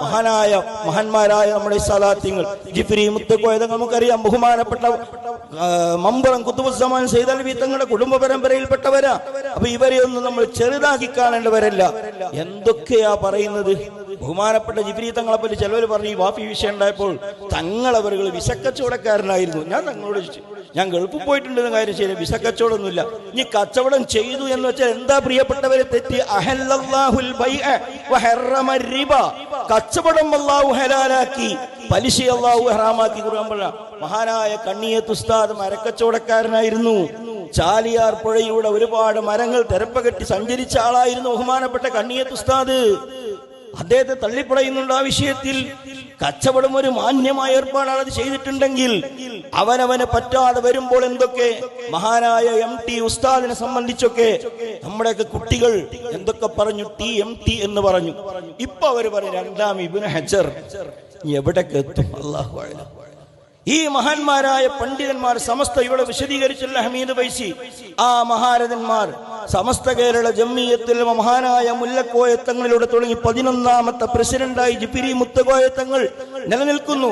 മഹാനായ മഹാന്മാരായ നമ്മുടെ സലാത്തിങ്ങൾ. ജിഫ്രി മുത്തക്കോയ നമുക്കറിയാം. ബഹുമാനപ്പെട്ട മമ്പളം കുത്തുബുസമാൻ സൈതൽവി തങ്ങളുടെ കുടുംബ പരമ്പരയിൽപ്പെട്ടവരാ. അപ്പൊ ഇവരെ ഒന്നും നമ്മൾ ചെറുതാക്കി കാണേണ്ടവരല്ല. എന്തൊക്കെയാ പറയുന്നത്? ബഹുമാനപ്പെട്ട ജിഫ്രി തങ്ങളെ പറ്റി ചിലവർ പറഞ്ഞു ഈ വാഫി വിഷയം ഉണ്ടായപ്പോൾ തങ്ങളവരുകൾ വിശക്കച്ചവടക്കാരനായിരുന്നു. ഞാൻ തങ്ങളോട് ഞാൻ ഗൾഫിൽ പോയിട്ടുണ്ടെന്ന കാര്യം ശരി വിശക്കച്ചവടമൊന്നുമില്ല. ഇനി കച്ചവടം ചെയ്തു എന്ന് വെച്ചാൽ എന്താ പ്രിയപ്പെട്ടവരെ തെറ്റി? കച്ചവടം അള്ളാഹു ഹലാലാക്കി പലിശ അള്ളാഹു ഹറാമാക്കി പറഞ്ഞ മഹാനായ കണ്ണിയത്ത് ഉസ്താദ് മരക്കച്ചവടക്കാരനായിരുന്നു. ചാലിയാർ പുഴയുടെ ഒരുപാട് മരങ്ങൾ തെരപ്പകെട്ടി സഞ്ചരിച്ച ആളായിരുന്നു ബഹുമാനപ്പെട്ട കണ്ണിയത്ത് ഉസ്താദ്. അദ്ദേഹത്തെ തള്ളിപ്പറയുന്നുണ്ട് ആ വിഷയത്തിൽ. കച്ചവടം ഒരു മാന്യമായ ഏർപ്പാടാണ് അത് ചെയ്തിട്ടുണ്ടെങ്കിൽ അവനവന് പറ്റാതെ വരുമ്പോൾ എന്തൊക്കെ? മഹാനായ എം ടി ഉസ്താദിനെ സംബന്ധിച്ചൊക്കെ നമ്മുടെയൊക്കെ കുട്ടികൾ എന്തൊക്കെ പറഞ്ഞു? ടി എം ടി എന്ന് പറഞ്ഞു. ഇപ്പൊ അവർ പറഞ്ഞു രണ്ടാം ഇബിന് ഹജർ എവിടേക്ക് എത്തും? അള്ളാഹു. ഈ മഹാന്മാരായ പണ്ഡിതന്മാർ സമസ്ത ഇവിടെ വിശദീകരിച്ചല്ല ഹമീദ് വൈസി ആ മഹാരഥന്മാർ സമസ്ത കേരള ജമ്മിയത്തിൽ മഹാനായ മുല്ലക്കോയത്തങ്ങളിലൂടെ തുടങ്ങി പതിനൊന്നാമത്തെ പ്രസിഡന്റായി ജിപിരി മുത്തകോയത്തങ്ങൾ നിലനിൽക്കുന്നു.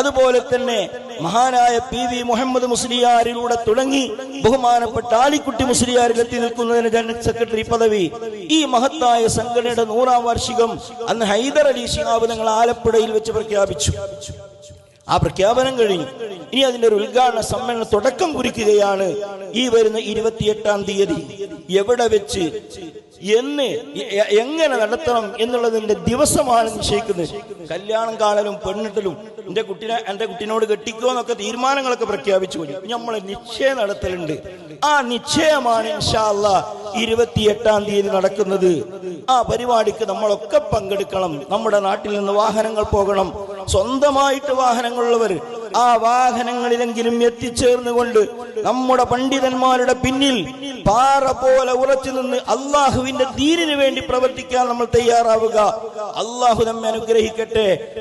അതുപോലെ തന്നെ മഹാനായ പി വി മുഹമ്മദ് മുസ്ലിയാരിലൂടെ തുടങ്ങി ബഹുമാനപ്പെട്ട ആലിക്കുട്ടി മുസ്ലിയാരിൽ എത്തി നിൽക്കുന്നതിന് ജനറൽ സെക്രട്ടറി പദവി. ഈ മഹത്തായ സംഘടനയുടെ നൂറാം വാർഷികം അന്ന് ഹൈദർ അലി ശിഹാബ് ഞങ്ങൾ ആലപ്പുഴയിൽ വെച്ച് പ്രഖ്യാപിച്ചു. ആ പ്രഖ്യാപനം കഴിഞ്ഞു. ഇനി അതിന്റെ ഒരു ഉദ്ഘാടന സമ്മേളനം തുടക്കം കുറിക്കുകയാണ് ഈ വരുന്ന ഇരുപത്തിയെട്ടാം തീയതി. എവിടെ വെച്ച് എന്ന് എങ്ങനെ നടത്തണം എന്നുള്ളതിന്റെ ദിവസമാണ് നിശ്ചയിക്കുന്നത്. കല്യാണം കാണലും പെണ്ണിട്ടലും എന്റെ കുട്ടിനെ എന്റെ കുട്ടിനോട് കെട്ടിക്കോ എന്നൊക്കെ തീരുമാനങ്ങളൊക്കെ പ്രഖ്യാപിച്ചു. കഴിഞ്ഞു നമ്മൾ നിശ്ചയം നടത്തലുണ്ട്. ആ നിശ്ചയമാണ് ഇൻഷാല്ല ഇരുപത്തിയെട്ടാം തീയതി നടക്കുന്നത്. ആ പരിപാടിക്ക് നമ്മളൊക്കെ പങ്കെടുക്കണം. നമ്മുടെ നാട്ടിൽ നിന്ന് വാഹനങ്ങൾ പോകണം. സ്വന്തമായിട്ട് വാഹനങ്ങളുള്ളവർ ആ വാഹനങ്ങളിലെങ്കിലും എത്തിച്ചേർന്നുകൊണ്ട് നമ്മുടെ പണ്ഡിതന്മാരുടെ പിന്നിൽ പാറ പോലെ ഉറച്ചു നിന്ന് അള്ളാഹുവിന്റെ ദീനിനു വേണ്ടി പ്രവർത്തിക്കാൻ നമ്മൾ തയ്യാറാവുക. അള്ളാഹു നമ്മെ അനുഗ്രഹിക്കട്ടെ.